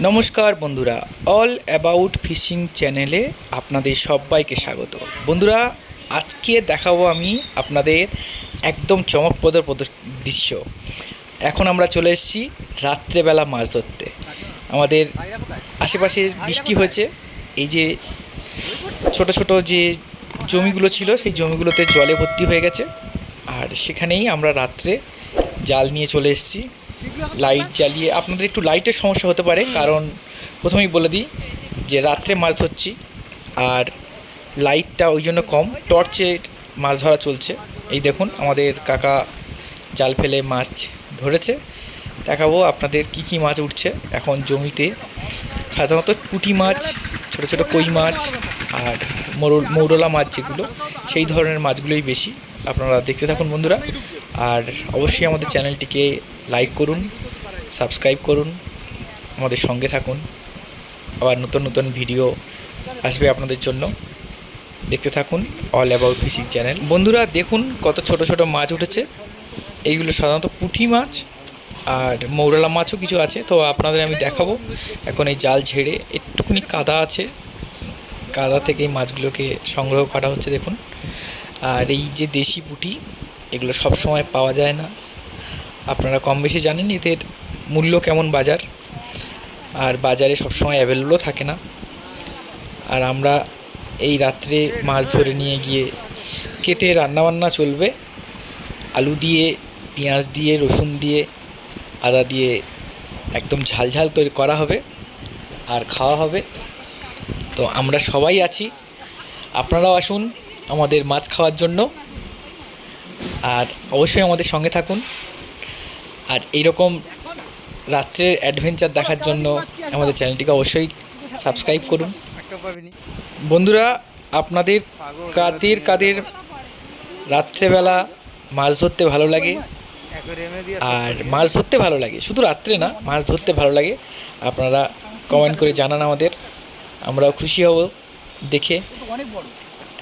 নমস্কার বন্ধুরা all about fishing চ্যানেলে আপনাদের সবাইকে স্বাগত। বন্ধুরা, আজকে দেখাবো আমি আপনাদের একদম চমকপ্রদ প্রদ- দৃশ্য। এখন আমরা চলে এসেছি রাত্রেবেলা মাছ ধরতে। আমাদের আশেপাশে বৃষ্টি হয়েছে, এই যে ছোট ছোট যে জমিগুলো ছিল, সেই জমিগুলোতে জলে ভর্তি হয়ে গেছে। আর সেখানেই আমরা রাত্রে জাল নিয়ে চলে এসেছি। লাইট জ্বালিয়ে, আপনাদের একটু লাইটের সমস্যা হতে পারে, কারণ প্রথমেই বলে দিই যে রাত্রে মাছ ধরছি, আর লাইটটা ওই জন্য কম, টর্চে মাছ ধরা চলছে। এই দেখুন, আমাদের কাকা জাল ফেলে মাছ ধরেছে। দেখাবো আপনাদের কি কি মাছ উঠছে। এখন জমিতে সাধারণত পুঁটি মাছ, ছোট ছোট কই মাছ, আর মৌরলা মাছ যেগুলো, সেই ধরনের মাছগুলোই বেশি। আপনারা দেখতে থাকুন বন্ধুরা। আর অবশ্যই আমাদের চ্যানেলটিকে লাইক করুন সাবস্ক্রাইব করুন, আমাদের সঙ্গে থাকুন। আবার নতুন নতুন ভিডিও আসবে আপনাদের জন্য। দেখতে থাকুন অল অ্যাবাউট ফিশিং চ্যানেল বন্ধুরা, দেখুন কত ছোট ছোট মাছ উঠেছে। এইগুলো সাধারণত পুঁটি মাছ আর মৌরলা মাছও কিছু আছে। তো আপনাদের আমি দেখাবো। এখন এই জাল ঝেড়ে একটুখানি কাদা আছে। কাদা থেকে এই মাছগুলোকে সংগ্রহ করা হচ্ছে, দেখুন। আর এই যে দেশি পুঁটি এগুলো সব সময় পাওয়া যায় না। আপনারা কম বেশি জানেন এদের মূল্য কেমন বাজার। আর বাজারে সবসময় অ্যাভেলেবলও থাকে না। আর আমরা এই রাত্রে মাছ ধরে নিয়ে গিয়ে কেটে রান্নাবান্না চলবে। আলু দিয়ে, পেঁয়াজ দিয়ে, রসুন দিয়ে, আদা দিয়ে একদম ঝাল ঝাল তৈরি করা হবে আর খাওয়া হবে। তো আমরা সবাই আছি। আপনারাও আসুন আমাদের মাছ খাওয়ার জন্য। আর অবশ্যই আমাদের সঙ্গে থাকুন। আর এইরকম রাত্রের অ্যাডভেঞ্চার দেখার জন্য আমাদের চ্যানেলটিকে অবশ্যই সাবস্ক্রাইব করুন। বন্ধুরা, আপনাদের কাদের কাদের রাত্রেবেলা মাছ ধরতে ভালো লাগে? আর মাছ ধরতে ভালো লাগে? শুধু রাত্রে না, মাছ ধরতে ভালো লাগে। আপনারা কমেন্ট করে জানান আমাদের। আমরাও খুশি হব দেখে।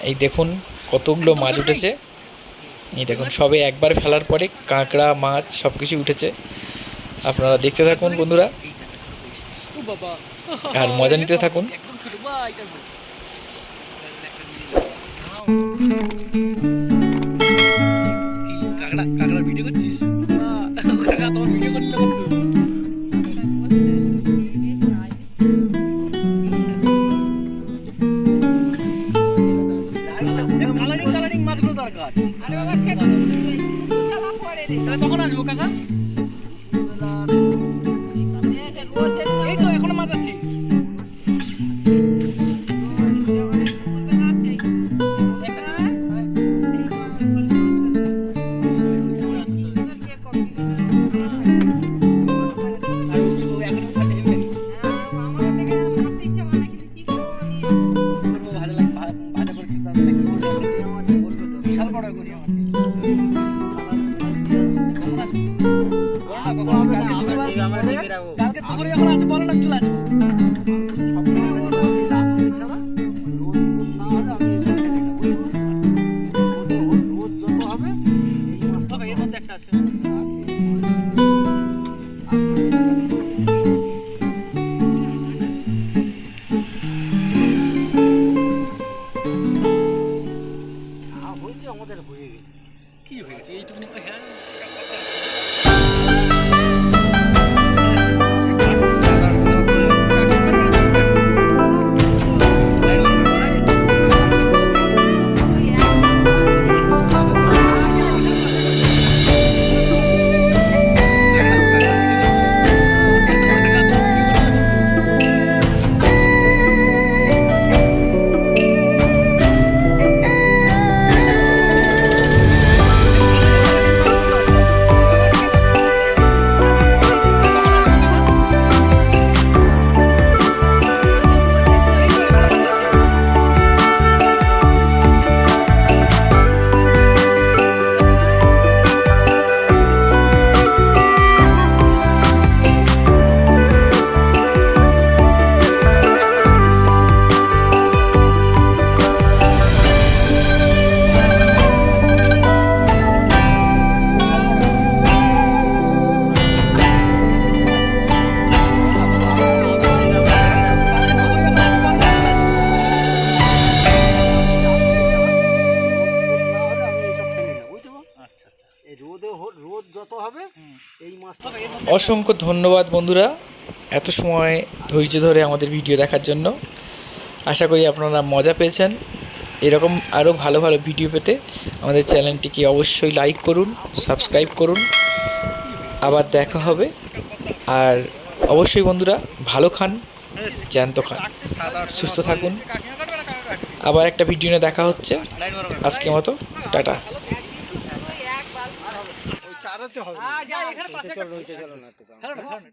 এই দেখুন কতগুলো মাছ উঠেছে। এই দেখুন, সবে একবার ফেলার পরে কাঁকড়া, মাছ সব কিছু উঠেছে। আপনারা দেখতে থাকুন, বন্ধুরা। আর মজা নিতে থাকুন। কাঁকড়া কাঁকড়া ভিডিও করছিস? কাকা তোমার ভিডিও করলে কালারিং আরে বাবা সে তো কখন আসব কাকা? কালকে দুপুরে যখন আসব বড় চলে আসব। অসংখ্য ধন্যবাদ বন্ধুরা এত সময় ধৈর্য ধরে আমাদের ভিডিও দেখার জন্য। আশা করি আপনারা মজা পেয়েছেন। এরকম আরও ভালো ভালো ভিডিও পেতে আমাদের চ্যানেলটিকে অবশ্যই লাইক করুন, সাবস্ক্রাইব করুন। আবার দেখা হবে। আর অবশ্যই বন্ধুরা ভালো খান, জ্যান্ত খান। সুস্থ থাকুন। আবার একটা ভিডিও নিয়ে দেখা হচ্ছে। আজকে মতো, টাটা। চারাতে হবে